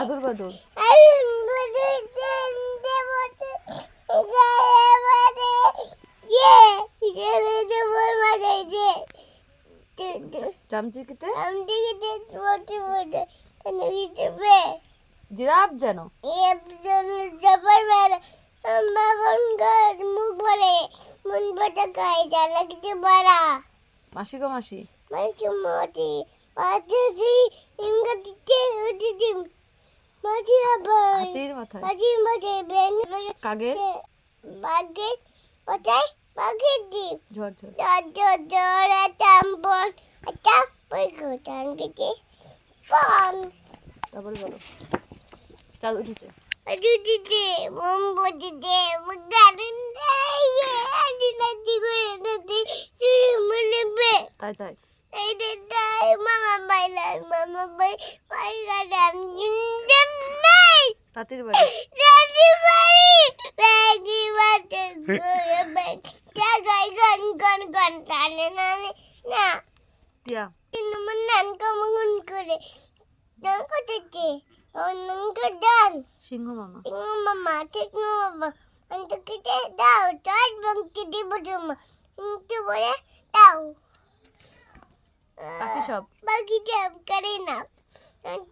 আদর বাদর। চামচিকিতে কেন দিতে জিরাফ যেন। জবর মেরে বাবন মুখ বলে। মন বটা খাই জানা কিছু বড়া মাসি গো, মাসি। মাইকে মতি পাতি ইনকা দিতে উঠি মাটি আবার হাতির মাথায়। মাটি মাটি বেন কাগের বাগে পাতাই বাগে দি ঝড় ঝড়। জর জর তাম্পন আটা পই গোটান গেছে পন তারপরে বলো। চাঁদ উঠেছে। দিদি মোমবাতি দে গার্ডেন বে তাই তাই এই দে দাই মামা বাইলা মামা বাই বাই গার্ডেন জিন্দন নাই তাঁতির বাড়ি দাদি বাই ব্যাগি বাতে করে ব্যাগ জাগাই গান গান গান টানে না না টিয়া কিন্তু মন নান কামগুন করে নান করতে অনন কাদান সিংহ মামা Tingnan mama, tingnan mama. Ang kita daw, kahit bang hindi mo duma. Hindi বাকি সব? বাকি সব করে না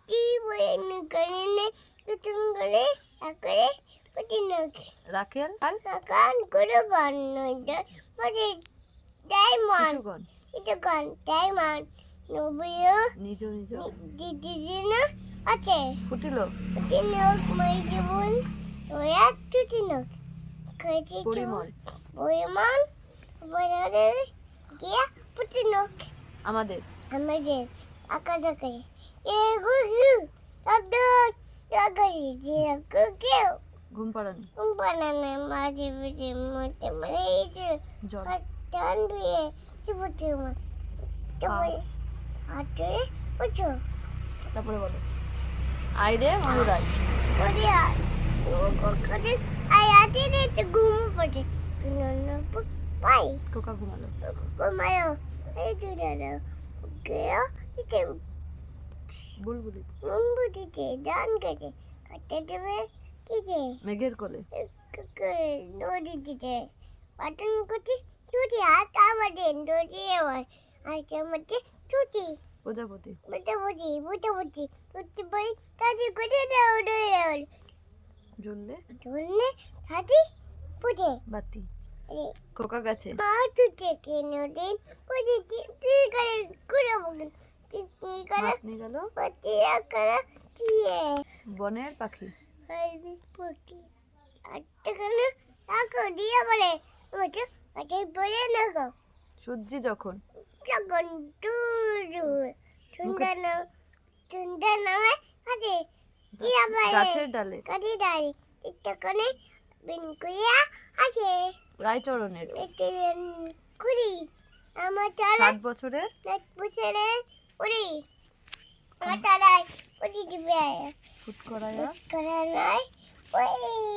কি বলে করে নে তুমি করে করে পটি নাকি। রাখেল আর কান করে গান নই দা মানে তাই মান গান এটা গান তাই মান নবিও নিজ নিজ দিদি জিনা আছে। ফুটিল। দিনক মই জীবন ও এক ছুটি নক। কেটে পরিমল। পরিমল বড় রে গিয়া ফুটি নক। আমাদের। আমাদের আকাশাকে এ গুজু একদম টাকারি যে কেউ। ঘুম পাড়ানি? মাঝে মাঝে মধ্যে মানে এই যে কাটান দিয়ে কি বলতে আমার তবে হাতে বুঝো তারপরে বলো। আইরে মনুরাই বলিয়া ও কখন আই আতে রে তো ঘুমো পড়ে কিন্তু পাই। কোকা ঘুমালো। ঘুমায়ো। কেটে কাটতে দেবে কি যে মেঘের কোলে নদী দিতে পাটন করছি ছুটি হাত আমাদের নদী আমার আর মধ্যে ছুটি প্রজাপতি মোটামুটি মোটামুটি করতে পারি তাদের করে দাও জ্বললে বাতি কোকা গাছে মা তুতে কেন দিন করে তুই করে করে তুই করে মাছ নিয়ে গেল পটিয়া করে দিয়ে বনের পাখি হাইবি পটি আটটাখানে টাকা দিয়ে বলে ওটা ওটা বলে না গো সূর্যি যখন তখন দূর সুন্দর না সুন্দর নামে কাজে দিয়া বলে গাছের ডালে কাজে একটাখানে বিন করিয়া আছে রায়চরণের। কুড়ি। আমার চালা সাত বছরের? নেট বছরে কুড়ি। আমার চালাই কুড়ি দিবে। ফুটকরাইয়া করা নাই ওই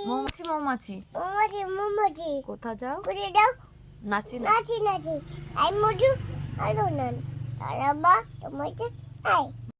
মৌমাছি। মৌমাছি মোমোজি মোমোজি কোথা যাও? করে দাও। নাচি নাচি। নাচি আই মজু আই দোনান তারা বা তোমাকে আই